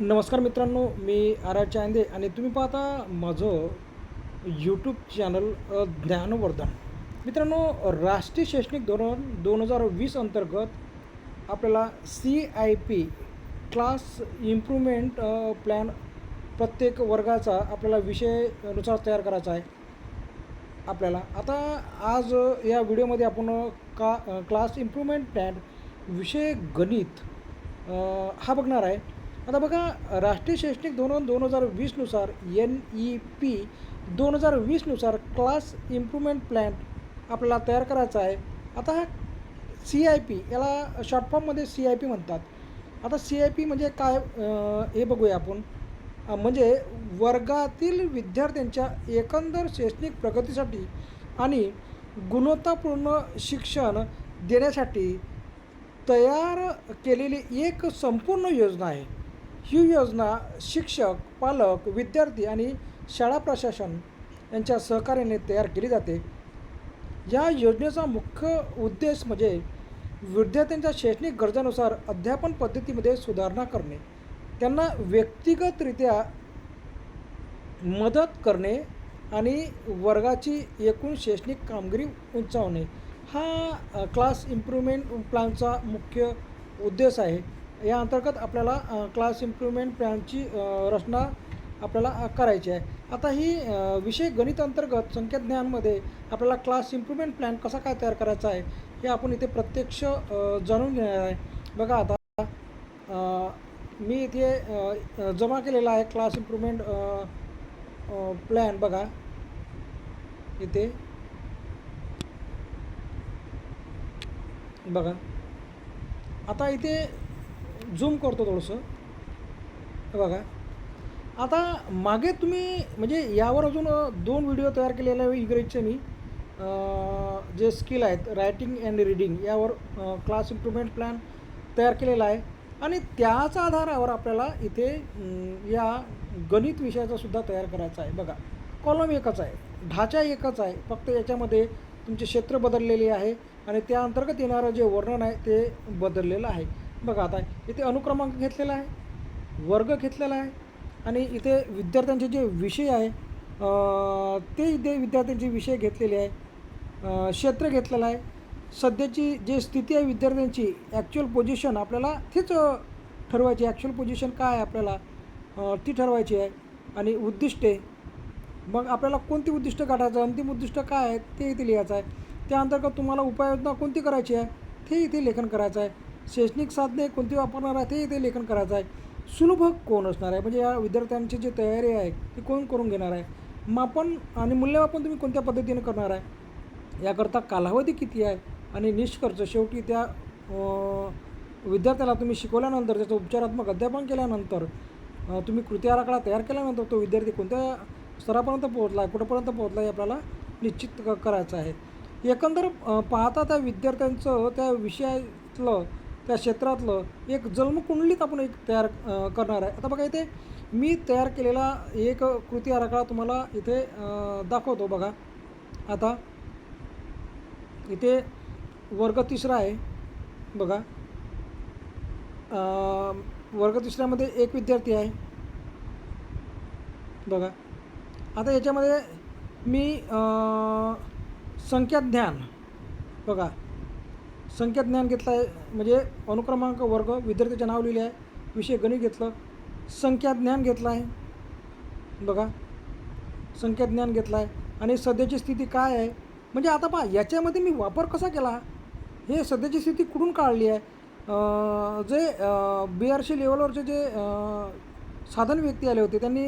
नमस्कार मित्रांनो मी R R Chande आणि तुम्ही पाहता माझं यूट्यूब चॅनल ज्ञानवर्धन. मित्रांनो राष्ट्रीय शैक्षणिक धोरण दोन हजार वीस अंतर्गत आपल्याला C I P class improvement plan प्रत्येक वर्गाचा आपल्याला विषयानुसार तयार करायचा आहे. आपल्याला. आता आज या व्हिडिओमध्ये आपण का क्लास इम्प्रूव्हमेंट प्लॅन विषय गणित हा बघणार आहे. आता बघा राष्ट्रीय शैक्षणिक धोरण दोन हजार वीसनुसार एन ई पी दोन हजार वीसनुसार क्लास इम्प्रूव्हमेंट प्लॅन आपल्याला तयार करायचा आहे. आता हा सी आय पी याला शॉर्ट फॉर्ममध्ये सी आय पी म्हणतात. आता सी आय पी म्हणजे काय हे बघूया आपण. म्हणजे वर्गातील विद्यार्थ्यांच्या एकंदर शैक्षणिक प्रगतीसाठी आणि गुणवत्तापूर्ण शिक्षण देण्यासाठी तयार केलेली एक संपूर्ण योजना आहे. ही योजना शिक्षक पालक विद्यार्थी आणि शाळा प्रशासन यांच्या सहकार्याने तयार केली जाते. या योजनेचा मुख्य उद्देश म्हणजे विद्यार्थ्यांच्या शैक्षणिक गरजानुसार अध्यापन पद्धतीमध्ये सुधारणा करणे त्यांना व्यक्तिगतरित्या मदत करणे आणि वर्गाची एकूण शैक्षणिक कामगिरी उंचावणे हा क्लास इम्प्रूव्हमेंट प्लॅनचा मुख्य उद्देश आहे. या अंतर्गत आपल्याला क्लास इम्प्रूव्हमेंट प्लॅनची रचना आपल्याला करायची आहे. आता ही विषय गणित अंतर्गत संख्याज्ञानमध्ये आपल्याला क्लास इम्प्रूव्हमेंट प्लॅन कसा काय तयार करायचा आहे हे आपण इथे प्रत्यक्ष जाणून घेणार आहे. बघा आता मी इथे जमा केलेला आहे क्लास इम्प्रूव्हमेंट प्लॅन बघा. इथे. बघा. आता इथे झूम करतो थोडंसं. बघा. आता मागे तुम्ही म्हणजे यावर अजून दोन व्हिडिओ तयार केलेले आहे इंग्रजीचे मी. जे स्किल आहेत रायटिंग अँड रीडिंग यावर क्लास इम्प्रूव्हमेंट प्लॅन तयार केलेला आहे. आणि त्याच आधारावर आपल्याला इथे या गणित विषयाचा सुद्धा तयार करायचा आहे. बघा कॉलम एकच आहे. ढाचा एकच आहे. फक्त याच्यामध्ये तुमचे क्षेत्र बदललेले आहे. आणि त्या अंतर्गत येणारं जे वर्णन आहे ते बदललेलं आहे. बघा आता इथे अनुक्रमांक घेतलेला आहे वर्ग घेतलेला आहे आणि इथे विद्यार्थ्यांचे जे विषय आहे ते इथे विद्यार्थ्यांचे विषय घेतलेले आहे क्षेत्र घेतलेलं आहे. सध्याची जी स्थिती आहे विद्यार्थ्यांची ॲक्च्युअल पोझिशन आपल्याला तीच ठरवायची ॲक्च्युअल पोझिशन काय आहे आपल्याला? ती ठरवायची आहे. आणि उद्दिष्टे मग आपल्याला कोणती उद्दिष्ट गाठायचं अंतिम उद्दिष्ट काय आहे? ते इथे लिहायचं आहे. त्या अंतर्गत तुम्हाला उपाययोजना कोणती करायची आहे? ते इथे लेखन करायचं आहे. शैक्षणिक साधने कोणती वापरणार आहे ते इथे लेखन करायचं आहे. सुलभ कोण असणार आहे? म्हणजे या विद्यार्थ्यांची जी तयारी आहे ती कोण करून घेणार आहे? मापन आणि मूल्यमापन तुम्ही कोणत्या पद्धतीने करणार आहे? याकरता कालावधी किती आहे? आणि निष्कर्ष शेवटी त्या विद्यार्थ्याला तुम्ही शिकवल्यानंतर त्याचं उपचारात्मक अध्यापन केल्यानंतर तुम्ही कृती आराखडा तयार केल्यानंतर तो विद्यार्थी कोणत्या स्तरापर्यंत पोहोचला आहे? कुठंपर्यंत पोहोचला आहे? हे आपल्याला निश्चित क करायचं आहे. एकंदर पाहता त्या विद्यार्थ्यांचं त्या विषयातलं त्या क्षेत्रातलं एक जन्मकुंडलीत आपण एक तयार करणार आहे. आता बघा इथे मी तयार केलेला एक कृती आराखडा तुम्हाला इथे दाखवतो बघा. आता इथे वर्ग तिसरा आहे. बघा. वर्ग तिसऱ्यामध्ये एक विद्यार्थी आहे. बघा. आता याच्यामध्ये मी संख्याज्ञान बघा. संख्याज्ञान घेतलं आहे. म्हणजे अनुक्रमांक वर्ग विद्यार्थ्याचे नाव लिहिले आहे. विषय गणित घेतलं. संख्याज्ञान घेतलं आहे. बघा. संख्याज्ञान घेतलं आहे. आणि सध्याची स्थिती काय आहे? म्हणजे आता पहा याच्यामध्ये मी वापर कसा केला? हे सध्याची स्थिती कुठून काढली आहे? जे बी आर सी लेवलवरचे जे साधन व्यक्ती आले होते त्यांनी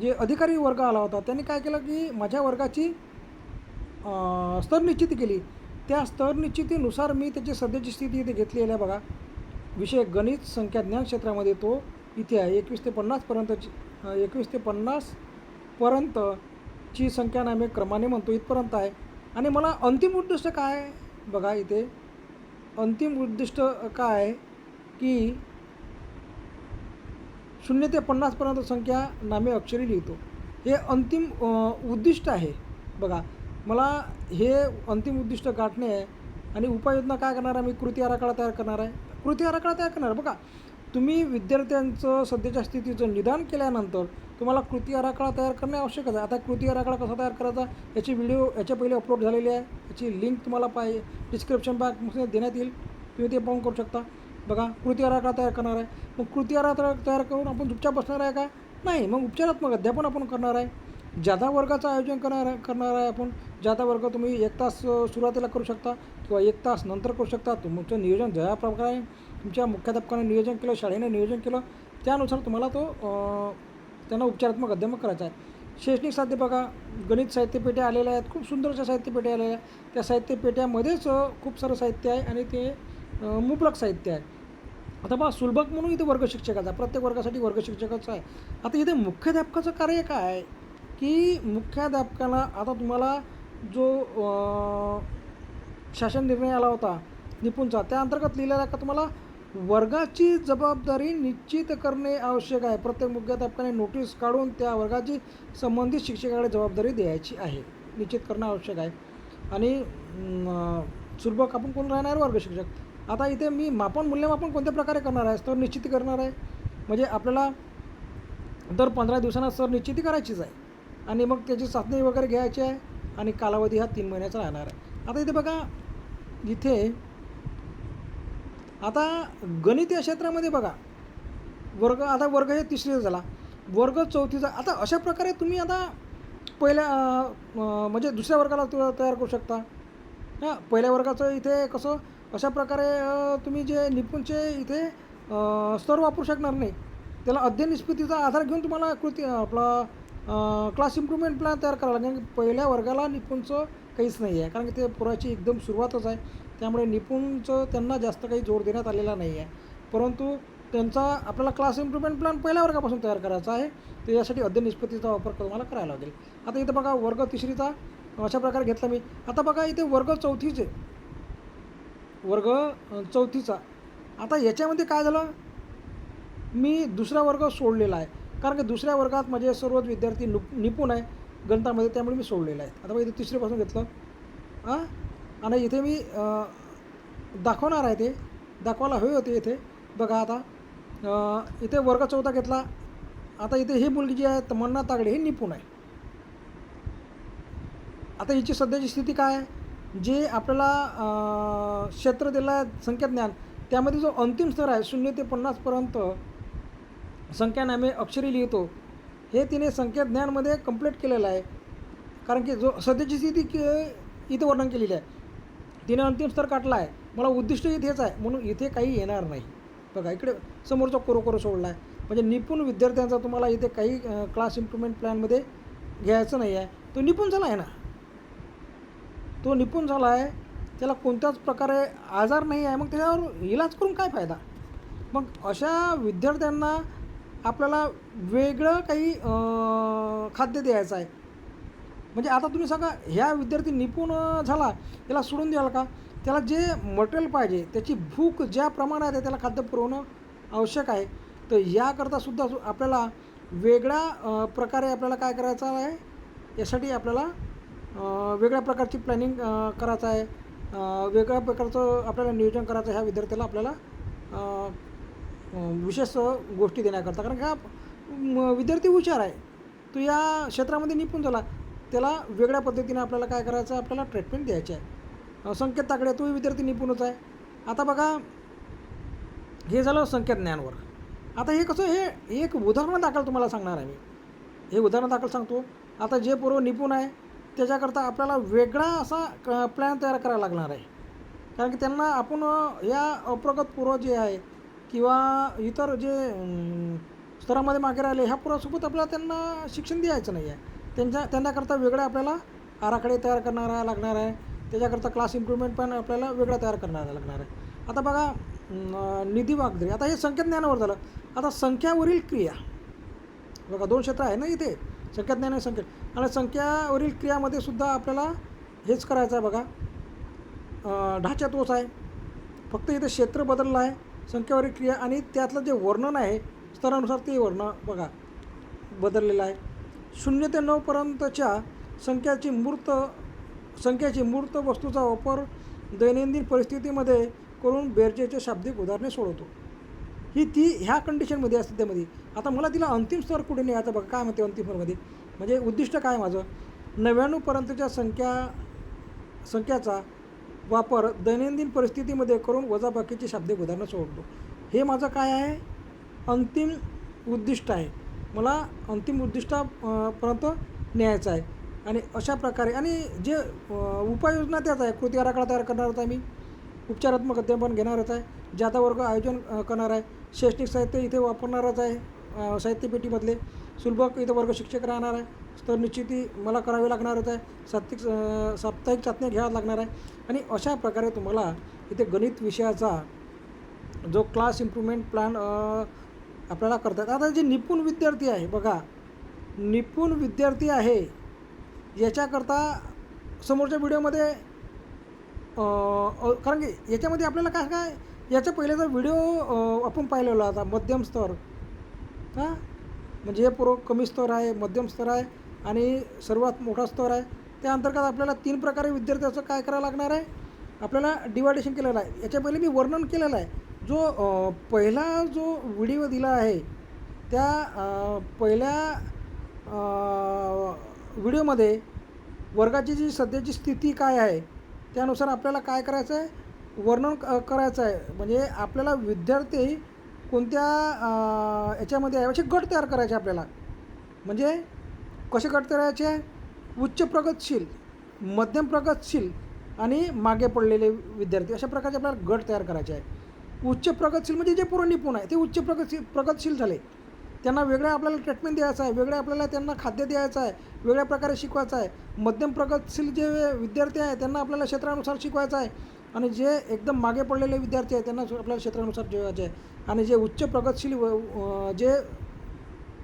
जे अधिकारी वर्ग आला होता त्यांनी काय केलं की माझ्या वर्गाची स्तर स्तरनिश्चिती केली. त्या स्तरनिश्चितीनुसार मी त्याची सध्याची स्थिती इथे घेतलेली आहे. बघा विषय गणित संख्या ज्ञान क्षेत्रामध्ये तो इथे आहे. एकवीस ते पन्नासपर्यंतची एकवीस ते पन्नासपर्यंतची संख्या नामे क्रमाने म्हणतो इथपर्यंत आहे. आणि मला अंतिम उद्दिष्ट काय आहे? बघा इथे अंतिम उद्दिष्ट काय आहे? की शून्य ते पन्नासपर्यंत संख्या नामे अक्षरी लिहितो. हे अंतिम उद्दिष्ट आहे. बघा मला हे अंतिम उद्दिष्ट गाठणे आहे. आणि उपाययोजना काय करणार आहे? मी कृती आराखडा तयार करणार आहे. कृती आराखडा तयार करणार बघा तुम्ही विद्यार्थ्यांचं सध्याच्या स्थितीचं निदान केल्यानंतर तुम्हाला कृती आराखडा तयार करणे आवश्यक आहे. आता कृती आराखडा कसा तयार करायचा? याची व्हिडिओ याच्या पहिले अपलोड झालेली आहे. याची लिंक तुम्हाला पाहिजे डिस्क्रिप्शन बॉक्समध्ये देण्यात येईल. तुम्ही ते पाहून करू शकता. बघा कृती आराखडा तयार करणार आहे. मग कृती आराखडा तयार करून आपण चुपचाप बसणार आहे का? नाही. मग उपचारात्मक अध्यापन आपण करणार आहे. जादा वर्गाचं आयोजन करणार आहे करणार आहे आपण जादा वर्ग तुम्ही एक तास सुरुवातीला करू शकता किंवा एक तास नंतर करू शकता. तुमचं नियोजन ज्या प्रकारे तुमच्या मुख्याध्यापकाने नियोजन केलं शाळेने नियोजन केलं. त्यानुसार तुम्हाला तो त्यांना उपचारात्मक अध्यापन करायचा आहे. शैक्षणिक साध्य बघा गणित साहित्यपेट्या आलेल्या आहेत खूप सुंदरशा साहित्यपेट्या आलेल्या आहेत. त्या साहित्यपेट्यामध्येच खूप सारं साहित्य आहे आणि ते मुबलक साहित्य आहे. आता बा सुलभक म्हणून इथे वर्ग शिक्षकाचा प्रत्येक वर्गासाठी वर्ग शिक्षकाचा आहे. आता इथे मुख्याध्यापकाचं कार्य काय आहे? की मुख्याध्यापकाला आता तुम्हाला जो शासन निर्णय आला होता निपुणचा त्या अंतर्गत लिहिलेला आहे का तुम्हाला वर्गाची जबाबदारी निश्चित करणे आवश्यक आहे. प्रत्येक मुख्याध्यापकाने नोटीस काढून त्या वर्गाची संबंधित शिक्षकाकडे जबाबदारी द्यायची आहे. निश्चित करणं आवश्यक आहे. आणि अं, सुलभक आपण कोण राहणार वर्ग शिक्षक? आता इथे मी मापन मूल्यमापन कोणत्या प्रकारे करणार आहे? स्तर निश्चिती करणार आहे. म्हणजे आपल्याला दर पंधरा दिवसांना सर निश्चिती करायचीच आहे. आणि मग त्याची चाचणी वगैरे घ्यायची आहे. आणि कालावधी हा तीन महिन्याचा राहणार आहे. आता इथे बघा इथे आता गणितीय क्षेत्रामध्ये बघा वर्ग आता वर्ग हे तिसरीचा झाला. वर्ग चौथीचा आता अशा प्रकारे तुम्ही आता पहिल्या म्हणजे दुसऱ्या वर्गाला तु- तयार करू शकता. हां पहिल्या वर्गाचं इथे कसं अशा प्रकारे तुम्ही जे निपुणचे इथे स्तर वापरू शकणार नाही. त्याला अध्ययन निष्पत्तीचा आधार घेऊन तुम्हाला कृती आपला क्लास इम्प्रुव्हमेंट प्लॅन तयार करावा लागेल. कारण की पहिल्या वर्गाला निपुणचं काहीच नाही आहे. कारण की ते पुराची एकदम सुरुवातच आहे. त्यामुळे निपुणचं त्यांना जास्त काही जोर देण्यात आलेला नाही आहे. परंतु त्यांचा आपल्याला क्लास इम्प्रुव्हमेंट प्लॅन पहिल्या वर्गापासून तयार करायचा आहे. तर यासाठी अध्ययन निष्पत्तीचा वापर तुम्हाला करायला लागेल. आता इथं बघा वर्ग तिसरीचा अशा प्रकारे घेतला मी. आता बघा इथे वर्ग चौथीचे. वर्ग चौथीचा. आता याच्यामध्ये काय झालं? मी दुसरा वर्ग सोडलेला आहे. कारण की दुसऱ्या वर्गात माझे सर्वच विद्यार्थी नु निपुण आहे गणितामध्ये त्यामुळे मी सोडलेलं आहे. आता मग इथे तिसरीपासून घेतलं. हां? आणि इथे मी दाखवणार आहे ते. दाखवायला हवे होते इथे. बघा आता. इथे वर्ग चौथा घेतला. आता इथे ही मुलगी जी आहे तमन्ना तागडे ही निपुण आहे. आता हिची सध्याची स्थिती काय आहे? जे आपल्याला क्षेत्र दिलं आहे संख्याज्ञान त्यामध्ये जो अंतिम स्तर आहे शून्य ते पन्नासपर्यंत संख्यानामे अक्षरी लिहितो. हे तिने संख्याज्ञानमध्ये कंप्लीट केलेलं आहे. कारण की जो सध्याची स्थिती क- इथं वर्णन केलेली आहे. तिने अंतिम स्तर काटला आहे. मला उद्दिष्ट इथेच आहे. म्हणून इथे काही येणार नाही. बघा इकडे समोरचा कोरोकोरो सोडला आहे म्हणजे निपुण विद्यार्थ्यांचा तुम्हाला इथे काही क्लास इम्प्रूव्हमेंट प्लॅनमध्ये घ्यायचं नाही आहे. तो निपुण झाला आहे ना? तो निपुण झाला आहे. त्याला कोणत्याच प्रकारे आजार नाही आहे. मग त्याच्यावर इलाज करून काय फायदा? मग अशा विद्यार्थ्यांना आपल्याला वेगळं काही खाद्य द्यायचं आहे. म्हणजे आता तुम्ही सांगा ह्या विद्यार्थी निपुण झाला त्याला सोडून द्याल का? त्याला जे मटेरियल पाहिजे त्याची भूक ज्या प्रमाणात आहे त्याला खाद्य पुरवणं आवश्यक आहे. तर याकरता सुद्धा सु- आपल्याला वेगळ्या प्रकारे आपल्याला काय करायचं आहे? यासाठी आपल्याला वेगळ्या प्रकारची प्लॅनिंग करायचं आहे. वेगळ्या प्रकारचं आपल्याला नियोजन करायचं आहे ह्या विद्यार्थ्याला आपल्याला विशेष गोष्टी देण्याकरता. कारण का विद्यार्थी हुशार आहे. तो या क्षेत्रामध्ये निपुण झाला. त्याला वेगळ्या पद्धतीने आपल्याला काय करायचं आपल्याला ट्रीटमेंट द्यायची आहे. संकेत ताकडे तोही विद्यार्थी निपुणच आहे. आता बघा हे झालं संकेत ज्ञानवर आता हे कसं हे एक उदाहरण दाखल तुम्हाला सांगणार आहे मी. हे उदाहरण दाखल सांगतो. आता जे पूर्व निपुण आहे त्याच्याकरता आपल्याला वेगळा असा क प्लॅन तयार करायला लागणार आहे. कारण की त्यांना आपण या अप्रगत पूर्व जे आहे किंवा इतर जे स्तरामध्ये मागे राहिले ह्या पुरासोबत आपल्याला त्यांना शिक्षण द्यायचं नाही आहे त्यांच्या त्यांच्याकरता वेगळे आपल्याला आराखडे तयार करणारा लागणार आहे. त्याच्याकरता क्लास इम्प्रूव्हमेंट पण आपल्याला वेगळा तयार करणारा लागणार आहे. आता बघा निधी वागदरी. आता हे संख्याज्ञानावर झालं. आता संख्यावरील क्रिया. बघा दोन क्षेत्र आहे ना इथे? संख्याज्ञान आणि संख्या. आणि संख्यावरील क्रियामध्ये सुद्धा आपल्याला हेच करायचं आहे बघा. ढाच्यात तोच आहे. फक्त इथे क्षेत्र बदललं आहे. संख्यावरील क्रिया आणि त्यातलं जे वर्णन आहे स्तरानुसार ते वर्ण बघा बदललेलं आहे. शून्य ते नऊपर्यंतच्या संख्याची मूर्त संख्याची मूर्त वस्तूचा वापर दैनंदिन परिस्थितीमध्ये करून बेरजेचे शाब्दिक उदाहरणे सोडवतो. ही ती ह्या कंडिशनमध्ये असते त्यामध्ये. आता मला तिला अंतिम स्तर कुठे न्यायचं बघा काय म्हणते अंतिम स्तरमध्ये? म्हणजे उद्दिष्ट काय माझं? नव्याण्णवपर्यंतच्या संख्या संख्याचा वापर दैनंदिन परिस्थितीमध्ये करून वजाबाकीची शाब्दिक उदाहरणं सोडतो. हे माझं काय आहे? अंतिम उद्दिष्ट आहे. मला अंतिम उद्दिष्टा पर्यंत न्यायचं आहे. आणि अशा प्रकारे आणि जे उपाययोजना त्याच आहे कृती आराखडा तयार करणारच आहे मी. उपचारात्मक अध्यापन घेणारच आहे. जादा वर्ग आयोजन करणार आहे. शैक्षणिक साहित्य इथे वापरणारच आहे साहित्यपेटीमधले सुलभक इथं वर्ग शिक्षक राहणार आहे. स्तर निश्चिती मला करावी लागणार होतं. सात्विक साप्ताहिक चाचण्या घ्याव्या लागणार आहे. आणि अशा प्रकारे तुम्हाला इथे गणित विषयाचा जो क्लास इम्प्रूव्हमेंट प्लॅन आपल्याला करतात. आता जे निपुण विद्यार्थी आहे बघा. निपुण विद्यार्थी आहे याच्याकरता समोरच्या व्हिडिओमध्ये कारण की याच्यामध्ये आपल्याला काय काय याच्या पहिल्याचा व्हिडिओ आपण पाहिलेला होता मध्यम स्तर. हां म्हणजे हे पूर्व कमी स्तर आहे मध्यम स्तर आहे. आणि सर्वात मोठा स्तर आहे. त्या अंतर्गत आपल्याला तीन प्रकारे विद्यार्थ्याचं काय करावं लागणार आहे? आपल्याला डिवायडेशन केलेलं आहे. याच्या पहिले मी वर्णन केलेलं आहे. जो पहिला जो व्हिडिओ दिला आहे त्या पहिल्या व्हिडिओमध्ये वर्गाची जी सध्याची स्थिती काय आहे त्यानुसार आपल्याला काय करायचं आहे? वर्णन क- करायचं आहे. म्हणजे आपल्याला विद्यार्थी कोणत्या याच्यामध्ये आहे? असे गट तयार करायचे आपल्याला. म्हणजे कसे गट करायचे? उच्च प्रगतशील मध्यम प्रगतशील आणि मागे पडलेले विद्यार्थी अशा प्रकारचे आपल्याला गट तयार करायचे आहे उच्च प्रगतशील म्हणजे जे पूर्ण निपुण आहे ते उच्च प्रगतशील प्रगतशील झाले. त्यांना वेगळ्या आपल्याला ट्रीटमेंट द्यायचं आहे वेगळ्या आपल्याला त्यांना खाद्य द्यायचं आहे वेगळ्या प्रकारे शिकवायचं आहे. मध्यम प्रगतशील जे विद्यार्थी आहे त्यांना आपल्याला क्षेत्रानुसार शिकवायचं आहे. आणि जे एकदम मागे पडलेले विद्यार्थी आहेत त्यांना आपल्याला क्षेत्रानुसार जेवायचे आहे. आणि जे उच्च प्रगतशील व- जे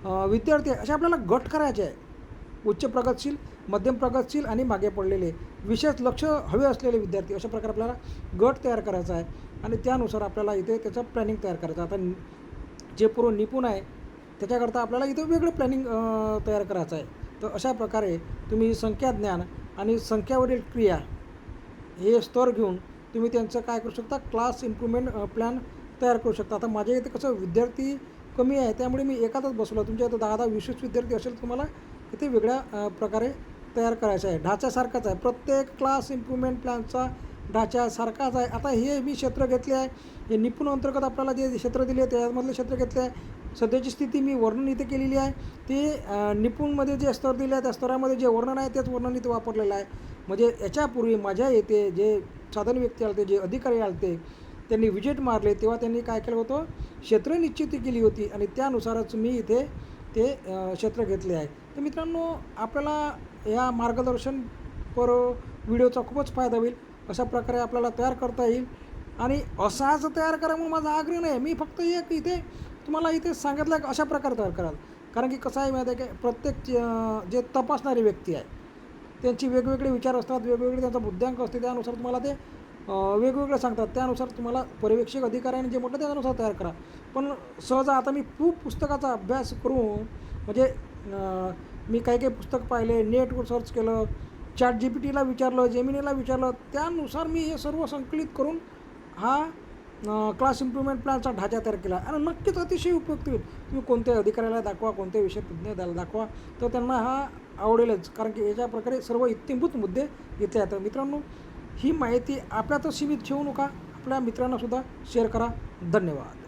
विद्यार्थी आहे असे आपल्याला गट करायचे आहे उच्च प्रगतशील मध्यम प्रगतशील आणि मागे पडलेले विशेष लक्ष हवे असलेले विद्यार्थी अशा प्रकारे आपल्याला गट तयार करायचा आहे. आणि त्यानुसार आपल्याला इथे त्याचं प्लॅनिंग तयार करायचं आहे. आता जे पूर्व निपुण आहे त्याच्याकरता आपल्याला इथे वेगळं प्लॅनिंग तयार करायचं आहे. तर अशा प्रकारे तुम्ही संख्या ज्ञान आणि संख्यावरील क्रिया हे स्तर घेऊन तुम्ही त्यांचं काय करू शकता? क्लास इम्प्रूव्हमेंट प्लॅन तयार करू शकता. आता माझ्या इथे कसं विद्यार्थी कमी आहे त्यामुळे मी एकातच बसलो. तुमच्या इथं दहा दहा वीस विद्यार्थी असेल तुम्हाला इथे वेगळ्या प्रकारे तयार करायचं आहे. ढाच्यासारखाच आहे. प्रत्येक क्लास इम्प्रूव्हमेंट प्लॅनचा ढाच्यासारखाच आहे. आता हे मी क्षेत्र घेतले आहे. हे निपुण अंतर्गत आपल्याला जे क्षेत्र दिले त्यामधलं क्षेत्र घेतले आहे. सध्याची स्थिती मी वर्णन इथे केलेली आहे. ते निपुणमध्ये जे स्तर दिले आहे त्या स्तरामध्ये जे वर्णन आहे तेच वर्णन इथे वापरलेलं आहे. म्हणजे याच्यापूर्वी माझ्या येथे जे साधन व्यक्ती आलते जे अधिकारी आलते त्यांनी विजेट मारले. तेव्हा त्यांनी काय केलं होतं? क्षेत्र निश्चिती केली होती. आणि त्यानुसारच मी इथे ते क्षेत्र घेतले आहे. तर मित्रांनो आपल्याला या मार्गदर्शन पर व्हिडिओचा खूपच फायदा होईल. अशा प्रकारे आपल्याला तयार करता येईल. आणि असाच तयार करा म्हणून माझा आग्रह नाही. मी फक्त एक इथे तुम्हाला इथे सांगितलं की अशा प्रकारे तयार कराल. कारण की कसं आहे माहिती आहे की प्रत्येक जे तपासणारी व्यक्ती आहे त्यांची वेगवेगळे विचार असतात वेगवेगळे त्यांचा बुद्ध्यांक असते त्यानुसार तुम्हाला ते वेगवेगळं सांगतात. त्यानुसार तुम्हाला पर्यवेक्षक अधिकाऱ्याने जे म्हटलं त्यानुसार तयार करा. पण सहजा आता मी खूप पुस्तकाचा अभ्यास करून म्हणजे मी काही काही पुस्तक पाहिले नेटवर सर्च केलं चॅट जी पी टीला विचारलं जेमिनीला विचारलं त्यानुसार मी हे सर्व संकलित करून हा क्लास इम्प्रूव्हमेंट प्लॅनचा ढाचा तयार केला. आणि नक्कीच अतिशय उपयुक्त होईल. तुम्ही कोणत्या अधिकाऱ्याला दाखवा कोणत्या विषय तज्ज्ञ द्यायला दाखवा तर त्यांना हा आवडेलच. कारण की याच्या प्रकारे सर्व इत्यंभूत मुद्दे घेतले जातात मित्रांनो ही माहिती आपल्यातच सीमित ठेवू नका. आपल्या मित्रांनासुद्धा शेअर करा. धन्यवाद.